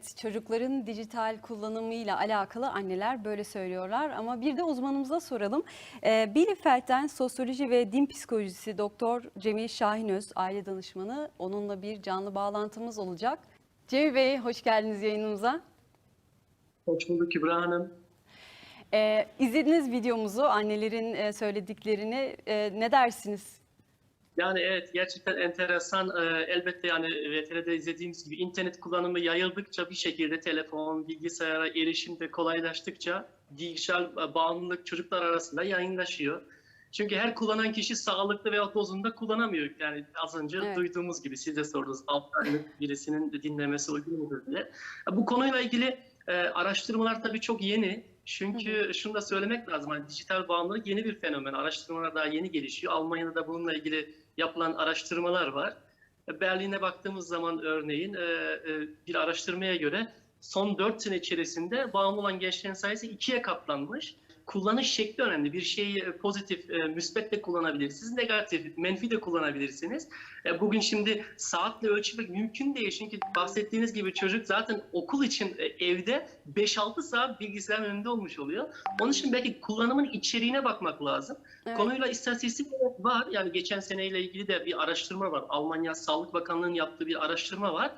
Evet, çocukların dijital kullanımıyla alakalı anneler böyle söylüyorlar ama bir de uzmanımıza soralım. Ee, Bielefeld'den sosyoloji ve din psikolojisi Doktor Cemil Şahinöz, aile danışmanı. Onunla bir canlı bağlantımız olacak. Cemil Bey, hoş geldiniz yayınımıza. Hoş bulduk Kübra Hanım. Ee, izlediniz videomuzu, annelerin e, söylediklerini. Ee, ne dersiniz? Yani evet gerçekten enteresan. Ee, elbette yani VTR'de izlediğimiz gibi internet kullanımı yayıldıkça bir şekilde telefon, bilgisayara erişim de kolaylaştıkça dijital bağımlılık çocuklar arasında yayınlaşıyor. Çünkü her kullanan kişi sağlıklı veya dozunda kullanamıyor. Yani az önce Evet. duyduğumuz gibi siz de sordunuz 6 aylık birisinin dinlemesi uygun mudur diye. Bu konuyla ilgili e, araştırmalar tabii çok yeni. Çünkü şunu da söylemek lazım. Hani dijital bağımlılık yeni bir fenomen. Araştırmalar daha yeni gelişiyor. Almanya'da da bununla ilgili yapılan araştırmalar var. E, Berlin'e baktığımız zaman örneğin e, e, bir araştırmaya göre son 4 sene içerisinde bağımlı olan gençlerin sayısı ikiye katlanmış. Kullanış şekli önemli. Bir şeyi e, pozitif, e, müspet de kullanabilirsiniz, negatif, menfi de kullanabilirsiniz. E, Bugün şimdi saatle ölçmek mümkün değil. Çünkü bahsettiğiniz gibi çocuk zaten okul için e, evde 5-6 saat bilgisayarın önünde olmuş oluyor. Onun için belki kullanımın içeriğine bakmak lazım. Evet. Konuyla istatistik var. Yani geçen seneyle ilgili de bir araştırma var. Almanya Sağlık Bakanlığı'nın yaptığı bir araştırma var.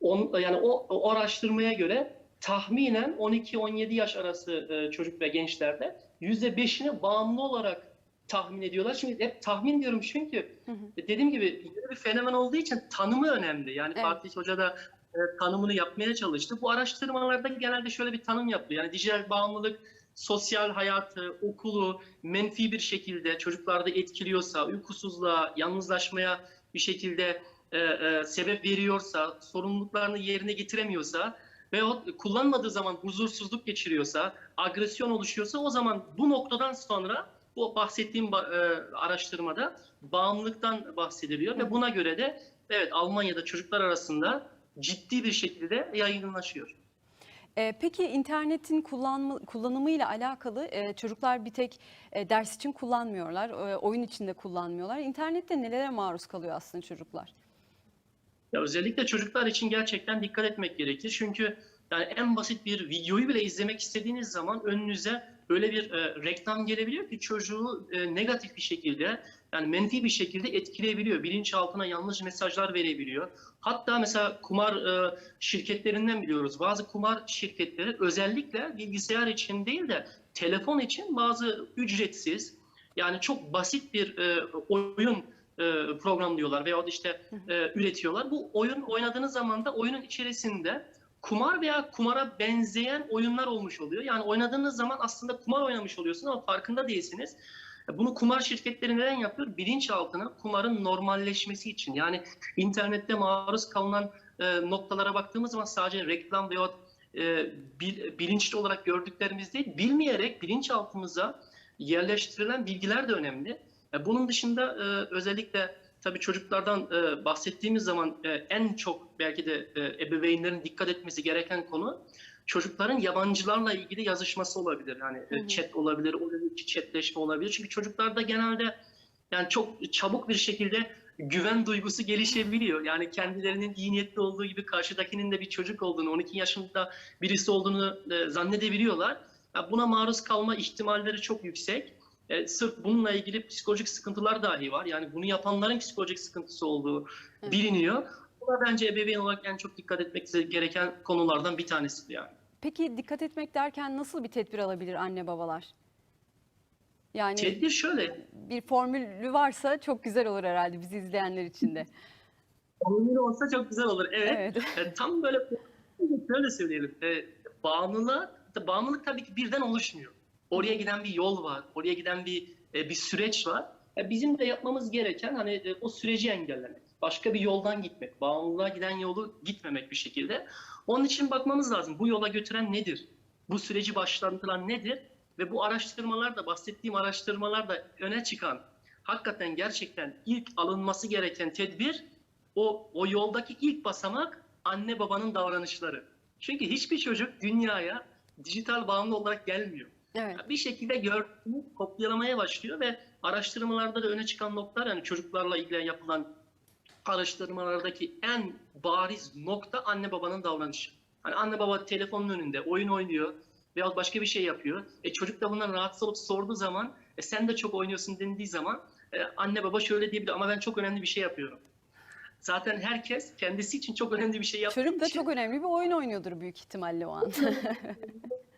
On, yani o, o araştırmaya göre tahminen 12-17 yaş arası e, çocuk ve gençlerde %5'ini bağımlı olarak tahmin ediyorlar. Şimdi hep tahmin diyorum çünkü Hı hı. dediğim gibi bir fenomen olduğu için tanımı önemli. Yani Evet. Fatih Hoca da e, tanımını yapmaya çalıştı. Bu araştırmalarda genelde şöyle bir tanım yapıyor. Yani dijital bağımlılık sosyal hayatı, okulu menfi bir şekilde çocuklarda etkiliyorsa, uykusuzluğa, yalnızlaşmaya bir şekilde e, e, sebep veriyorsa, sorumluluklarını yerine getiremiyorsa veyahut kullanmadığı zaman huzursuzluk geçiriyorsa, agresyon oluşuyorsa o zaman bu noktadan sonra bu bahsettiğim ba- e, araştırmada bağımlılıktan bahsediliyor ve buna göre de evet Almanya'da çocuklar arasında ciddi bir şekilde yaygınlaşıyor. Ee, peki internetin kullanma, kullanımıyla alakalı e, çocuklar bir tek e, ders için kullanmıyorlar, e, oyun için de kullanmıyorlar. İnternette nelere maruz kalıyor aslında çocuklar? Ya özellikle çocuklar için gerçekten dikkat etmek gerekir. Çünkü yani en basit bir videoyu bile izlemek istediğiniz zaman önünüze öyle bir e, reklam gelebiliyor ki çocuğu e, negatif bir şekilde yani menfi bir şekilde etkileyebiliyor. Bilinçaltına yanlış mesajlar verebiliyor. Hatta mesela kumar e, şirketlerinden biliyoruz. Bazı kumar şirketleri özellikle bilgisayar için değil de telefon için bazı ücretsiz yani çok basit bir e, oyun e, programlıyorlar veyahut işte e, üretiyorlar. Bu oyun oynadığınız zaman da oyunun içerisinde kumar veya kumara benzeyen oyunlar olmuş oluyor. Yani oynadığınız zaman aslında kumar oynamış oluyorsunuz ama farkında değilsiniz. Bunu kumar şirketleri neden yapıyor? Bilinçaltına kumarın normalleşmesi için. Yani internette maruz kalınan e, noktalara baktığımız zaman sadece reklam veyahut e, bil- bilinçli olarak gördüklerimiz değil, bilmeyerek bilinçaltımıza yerleştirilen bilgiler de önemli. E, Bunun dışında e, özellikle tabii çocuklardan e, bahsettiğimiz zaman en çok belki de ebeveynlerin dikkat etmesi gereken konu çocukların yabancılarla ilgili yazışması olabilir. Yani Hı hı. chat olabilir, içi chatleşme olabilir. Çünkü çocuklarda genelde yani çok çabuk bir şekilde güven duygusu gelişebiliyor. Yani kendilerinin iyi niyetli olduğu gibi karşıdakinin de bir çocuk olduğunu, 12 yaşında birisi olduğunu zannedebiliyorlar. Ya buna maruz kalma ihtimalleri çok yüksek. E, sırf bununla ilgili psikolojik sıkıntılar dahi var. Yani bunu yapanların psikolojik sıkıntısı olduğu Evet. biliniyor. Buna bence ebeveyn olarak en çok dikkat etmek gereken konulardan bir tanesi yani. Peki dikkat etmek derken nasıl bir tedbir alabilir anne babalar? Yani Tedbir şöyle, bir formülü varsa çok güzel olur herhalde bizi izleyenler için de. Oyun olsa çok güzel olur. Evet. Evet. E, tam böyle şöyle söyleyelim. E, bağımlılık, bağımlılık tabii ki birden oluşmuyor. Oraya giden bir yol var. Oraya giden bir e, bir süreç var. E, bizim de yapmamız gereken hani e, o süreci engellemek. Başka bir yoldan gitmek. Bağımlılığa giden yolu gitmemek bir şekilde. Onun için bakmamız lazım. Bu yola götüren nedir? Bu süreci başlatılan nedir? Ve bu araştırmalarda, bahsettiğim araştırmalarda öne çıkan, hakikaten gerçekten ilk alınması gereken tedbir o, o yoldaki ilk basamak anne babanın davranışları. Çünkü hiçbir çocuk dünyaya dijital bağımlı olarak gelmiyor. Evet. Bir şekilde gördüğünü kopyalamaya başlıyor ve araştırmalarda da öne çıkan noktalar yani çocuklarla ilgili yapılan araştırmalardaki en bariz nokta anne babanın davranışı. Hani anne baba telefonun önünde oyun oynuyor veya başka bir şey yapıyor. E çocuk da bundan rahatsız olup sorduğu zaman e sen de çok oynuyorsun denildiği zaman e, anne baba şöyle diyebilir ama ben çok önemli bir şey yapıyorum. Zaten herkes kendisi için çok önemli bir şey yaptığı Çocuk da için çok önemli bir oyun oynuyordur büyük ihtimalle o an.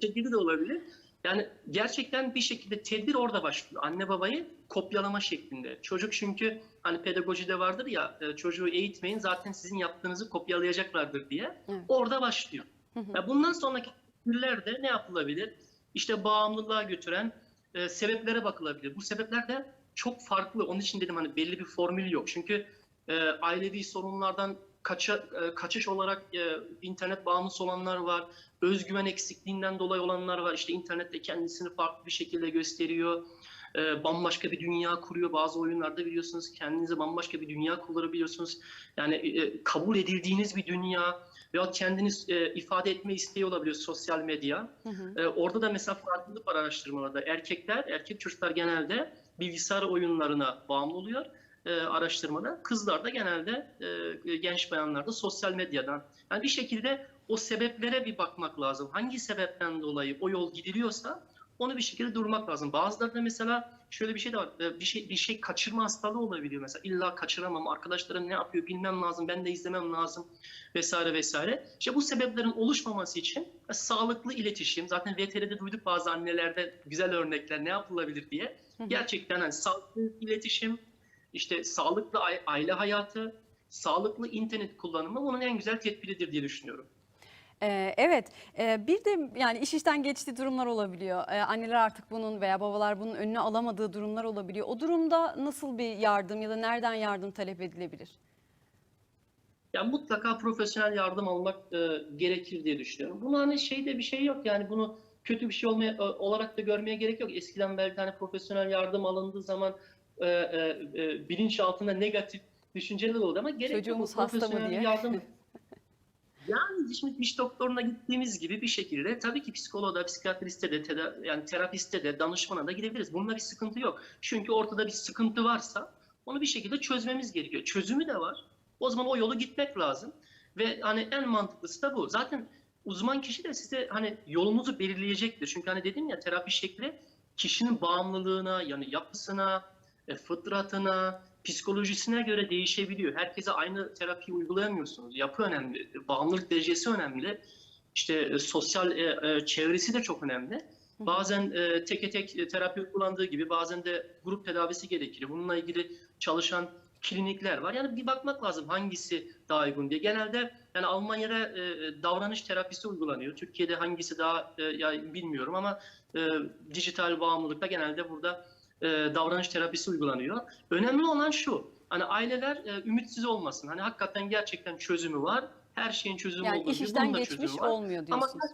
şekilde de olabilir. Yani gerçekten bir şekilde tedbir orada başlıyor. Anne babayı kopyalama şeklinde. Çocuk çünkü hani pedagojide vardır ya e, çocuğu eğitmeyin zaten sizin yaptığınızı kopyalayacaklardır diye. Evet. Orada başlıyor. Hı hı. Ya bundan sonraki tedbirlerde ne yapılabilir? İşte bağımlılığa götüren e, sebeplere bakılabilir. Bu sebepler de çok farklı. Onun için dedim hani belli bir formül yok. Çünkü e, ailevi sorunlardan kaça, e, kaçış olarak e, internet bağımlısı olanlar var. Özgüven eksikliğinden dolayı olanlar var. İşte internette kendisini farklı bir şekilde gösteriyor. E, bambaşka bir dünya kuruyor. Bazı oyunlarda biliyorsunuz kendinize bambaşka bir dünya kurabiliyorsunuz. Yani e, kabul edildiğiniz bir dünya veya kendiniz e, ifade etme isteği olabiliyor sosyal medya. Hı hı. E, orada da mesela farklılık var araştırmalarda. Erkekler, erkek çocuklar genelde bilgisayar oyunlarına bağımlı oluyor e, araştırmada. Kızlar da genelde e, genç bayanlar da sosyal medyadan. Yani bir şekilde o sebeplere bir bakmak lazım. Hangi sebepten dolayı o yol gidiliyorsa onu bir şekilde durmak lazım. Bazılarında mesela şöyle bir şey de var. e, Bir şey bir şey kaçırma hastalığı olabiliyor mesela. İlla kaçıramam. Arkadaşlarım ne yapıyor bilmem lazım. Ben de izlemem lazım vesaire vesaire. İşte bu sebeplerin oluşmaması için e, sağlıklı iletişim. Zaten VTR'de duyduk bazı annelerde güzel örnekler ne yapılabilir diye. Gerçekten hani sağlıklı iletişim, işte sağlıklı ai- aile hayatı, sağlıklı internet kullanımı bunun en güzel tedbiridir diye düşünüyorum. Ee, evet, Ee, bir de yani iş işten geçtiği durumlar olabiliyor. Ee, anneler artık bunun veya babalar bunun önünü alamadığı durumlar olabiliyor. O durumda nasıl bir yardım ya da nereden yardım talep edilebilir? Yani mutlaka profesyonel yardım almak e, gerekir diye düşünüyorum. Bunu hani şeyde bir şey yok yani bunu kötü bir şey olmaya, e, olarak da görmeye gerek yok. Eskiden belki hani profesyonel yardım alındığı zaman e, e, e, bilinç altında negatif düşünceler oldu ama gerek yok. Çocuğumuz Bu hasta mı diye. Yardım, yani şimdi diş doktoruna gittiğimiz gibi bir şekilde tabii ki psikoloğa, psikiyatriste de, teda- yani terapiste de, danışmana da gidebiliriz. Bunda bir sıkıntı yok. Çünkü ortada bir sıkıntı varsa onu bir şekilde çözmemiz gerekiyor. Çözümü de var. O zaman o yolu gitmek lazım. Ve hani en mantıklısı da bu. Zaten uzman kişi de size hani yolunuzu belirleyecektir. Çünkü hani dedim ya terapi şekli kişinin bağımlılığına, yani yapısına, fıtratına, psikolojisine göre değişebiliyor. Herkese aynı terapiyi uygulayamıyorsunuz. Yapı önemli, bağımlılık derecesi önemli. İşte e, sosyal e, e, çevresi de çok önemli. Bazen e, teke tek e, terapi uygulandığı gibi bazen de grup tedavisi gerekir. Bununla ilgili çalışan klinikler var. Yani bir bakmak lazım hangisi daha uygun diye. Genelde yani Almanya'da e, davranış terapisi uygulanıyor. Türkiye'de hangisi daha e, ya bilmiyorum ama e, dijital bağımlılıkta genelde burada e, davranış terapisi uygulanıyor. Önemli olan şu. Hani aileler e, ümitsiz olmasın. Hani hakikaten gerçekten çözümü var. Her şeyin çözümü Yani olduğu iş işten geçmiş olmuyor Ama diyorsunuz.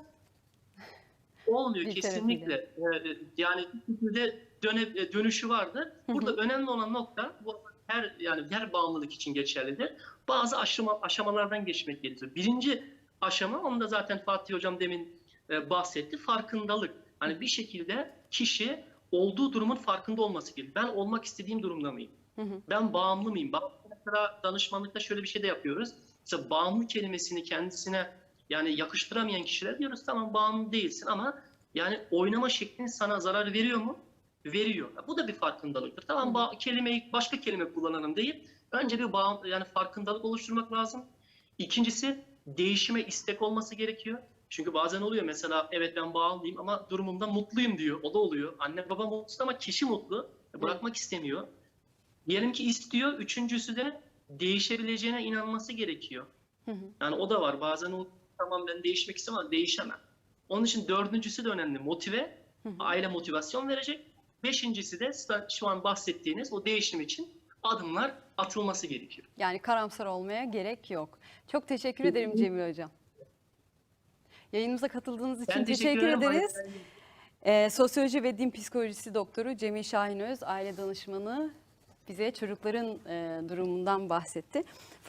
olmuyor Bir kesinlikle. Ee, yani bir şekilde döne, e, dönüşü vardır. Hı hı. Burada önemli olan nokta bu her yani her bağımlılık için geçerlidir. Bazı aşama, aşamalardan geçmek gerekiyor. Birinci aşama onu da zaten Fatih hocam demin e, bahsetti. Farkındalık. Hani bir şekilde kişi olduğu durumun farkında olması gerekiyor. Ben olmak istediğim durumda mıyım? Hı hı. Ben bağımlı mıyım? Bazı mesela danışmanlıkta şöyle bir şey de yapıyoruz. Mesela bağımlı kelimesini kendisine yani yakıştıramayan kişiler diyoruz tamam bağımlı değilsin ama yani oynama şeklin sana zarar veriyor mu? Veriyor. Bu da bir farkındalıktır. Tamam ba- kelimeyi başka kelime kullanalım deyip önce bir bağım yani farkındalık oluşturmak lazım. İkincisi değişime istek olması gerekiyor. Çünkü bazen oluyor mesela evet ben bağımlıyım ama durumumda mutluyum diyor. O da oluyor. Anne baba mutlu ama kişi mutlu. Bırakmak istemiyor. Diyelim ki istiyor. Üçüncüsü de değişebileceğine inanması gerekiyor. Hı hı. Yani o da var. Bazen o tamam ben değişmek istemem ama değişemem. Onun için dördüncüsü de önemli. Motive, Hı hı. aile motivasyon verecek. Beşincisi de şu an bahsettiğiniz o değişim için adımlar atılması gerekiyor. Yani karamsar olmaya gerek yok. Çok teşekkür ederim Cemil Hocam. Yayınımıza katıldığınız için Ben teşekkür, ederim. ederiz. Ee, sosyoloji ve din psikolojisi doktoru Cemil Şahinöz, aile danışmanı bize çocukların e, durumundan bahsetti.